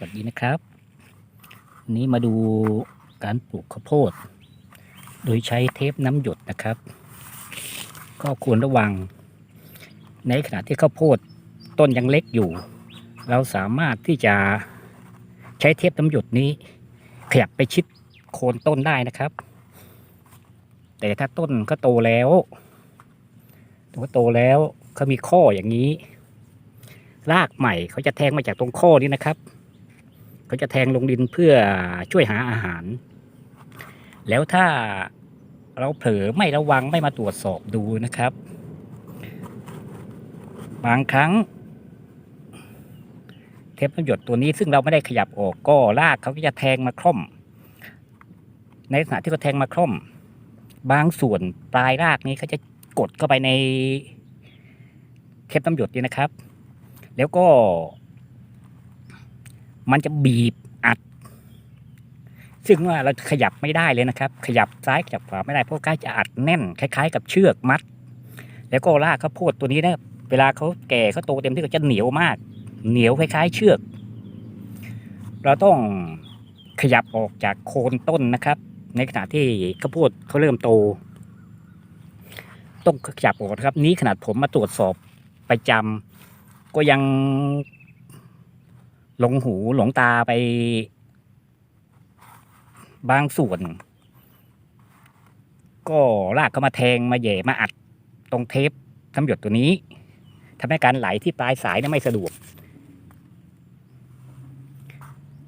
สวัสดีนะครับวันนี้มาดูการปลูกข้าวโพด โดยใช้เทปน้ำหยดนะครับ ก็ควรระวัง ในขณะที่ข้าวโพดต้นยังเล็กอยู่ เราสามารถที่จะใช้เทปน้ำหยดนี้ขยับไปชิดโคนต้นได้นะครับ แต่ถ้าต้นก็โตแล้วตัวโตแล้วเขามีข้ออย่างนี้ รากใหม่เขาจะแทงมาจากตรงข้อนี้นะครับ เขาจะแทงลงดินเพื่อช่วยหาอาหาร แล้วถ้าเราเผลอไม่ระวังไม่มาตรวจสอบดูนะครับ บางครั้ง เทปน้ำหยดตัวนี้ซึ่งเราไม่ได้ขยับออกก็รากเขาก็จะแทงมาคล่อม ในขณะที่เขาแทงมาคล่อม บางส่วนปลายรากนี้เขาจะกดเข้าไปในเทปน้ำหยดนี้นะครับ แล้วก็ มันจะบีบอัด ซึ่งว่าเราขยับไม่ได้เลยนะครับ ขยับซ้ายขยับขวาไม่ได้เพราะก้าจะอัดแน่น คล้าย ๆ กับเชือกมัด แล้วก็รากข้าวโพดตัวนี้นะเวลาเขาแก่เขาโตเต็มที่ก็จะเหนียวมาก เหนียวคล้าย ๆ เชือก เราต้องขยับออกจากโคนต้นนะครับ ในขณะที่ข้าวโพดเขาเริ่มโต ต้องขยับออกครับ นี้ขนาดผมมาตรวจสอบประจำก็ยัง หลงหูหลงตาไปบางส่วน ก็ลากเข้ามาแทงมาแหย่มาอัดตรงเทปน้ำหยดตัวนี้ทำให้การไหลที่ปลายสายนี่ยไม่สะดวก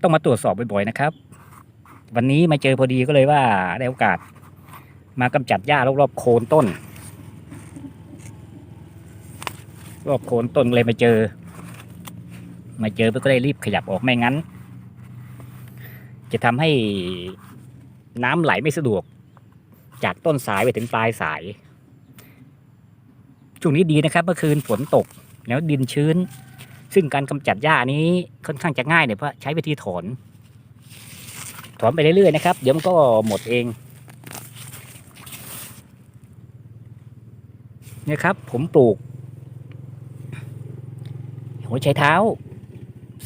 ต้องมาตรวจสอบบ่อยๆนะครับ วันนี้มาเจอพอดีก็เลยว่าได้โอกาสมากำจัดหญ้ารอบๆโคนต้น รอบโคนต้นเลยมาเจอ มาเจอก็ได้รีบขยับออกไม่งั้น จะทำให้น้ำไหลไม่สะดวก จากต้นสายไปถึงปลายสาย ช่วงนี้ดีนะครับ เมื่อคืนฝนตกแล้วดินชื้น ซึ่งการกำจัดหญ้านี้ค่อนข้างจะง่ายเนี่ยเพราะใช้วิธีถอนถอนไปเรื่อยๆนะครับ เดี๋ยวมันก็หมดเองเนี่ยครับผมปลูก หัวไชเท้า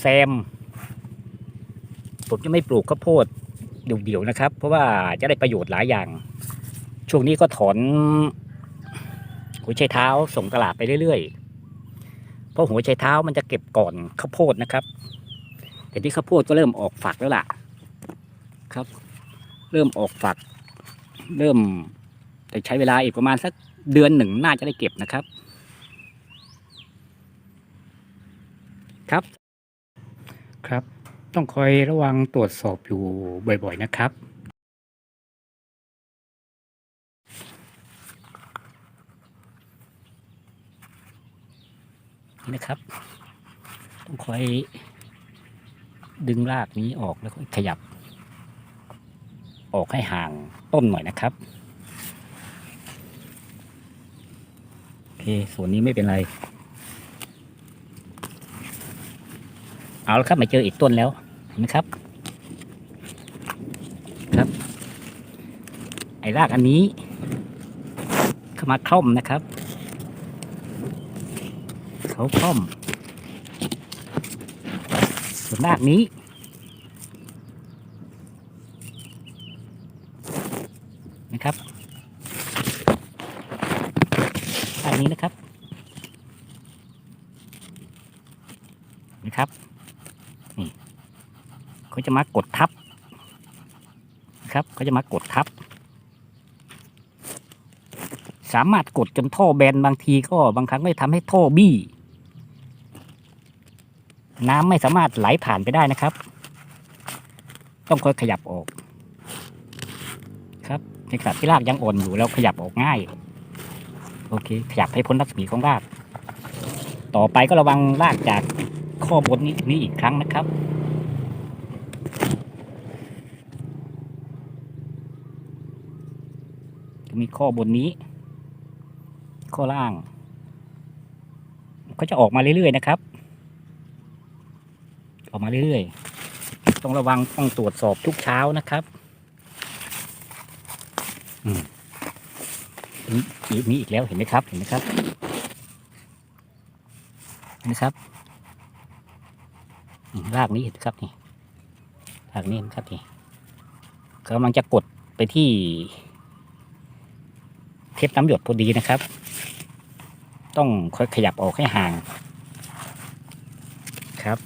แซม ผมจะไม่ปลูกข้าวโพดเดี่ยวๆนะครับ เพราะว่าจะได้ประโยชน์หลายอย่าง ช่วงนี้ก็ถอนหัวไชเท้าส่งตลาดไปเรื่อยๆ เพราะหัวไชเท้ามันจะเก็บก่อนข้าวโพดนะครับ แต่ที่ข้าวโพดก็เริ่มออกฝักแล้วล่ะ ครับ เริ่มออกฝัก เริ่มแต่ใช้เวลาอีกประมาณสักเดือนหนึ่งน่าจะได้เก็บนะครับครับ ครับ ต้องคอยระวังตรวจสอบอยู่บ่อยๆนะครับ นี่นะครับ ต้องคอยดึงรากนี้ออกแล้วขยับ ออกให้ห่างต้นหน่อยนะครับโอเคส่วนนี้ไม่เป็นไร เอาละครับมาเจออีกต้นแล้วเห็นไหมครับ ครับ ไอ้รากอันนี้เข้ามาคล่อมนะครับ เขาคล่อม ส่วนรากนี้นะครับรากนี้นะครับ นะครับ เขาจะมากดทับครับเขาจะมากดทับ สามารถกดจนท่อแบนบางทีก็บางครั้งก็จะทำให้ท่อบี้ น้ำไม่สามารถไหลผ่านไปได้นะครับ ต้องค่อยขยับออก ครับในขณะที่รากยังอ่อนอยู่แล้วขยับออกง่าย โอเค ขยับให้พ้นรัศมีของราก ต่อไปก็ระวังรากจากข้อบนนี้นี้อีกครั้งนะครับ จะมีข้อบนนี้ ข้อล่าง ก็จะออกมาเรื่อยๆนะครับ ออกมาเรื่อยๆ ต้องระวังต้องตรวจสอบทุกเช้านะครับอืมมีมีอีกแล้วเห็นไหมครับ เห็นไหมครับเห็นไหมครับรากนี้เห็นครับนี่รากนี้เห็นครับนี่กำลังจะกดไปที่ เทปน้ำหยดพอดีนะครับ ต้องค่อยขยับออกให้ห่างครับ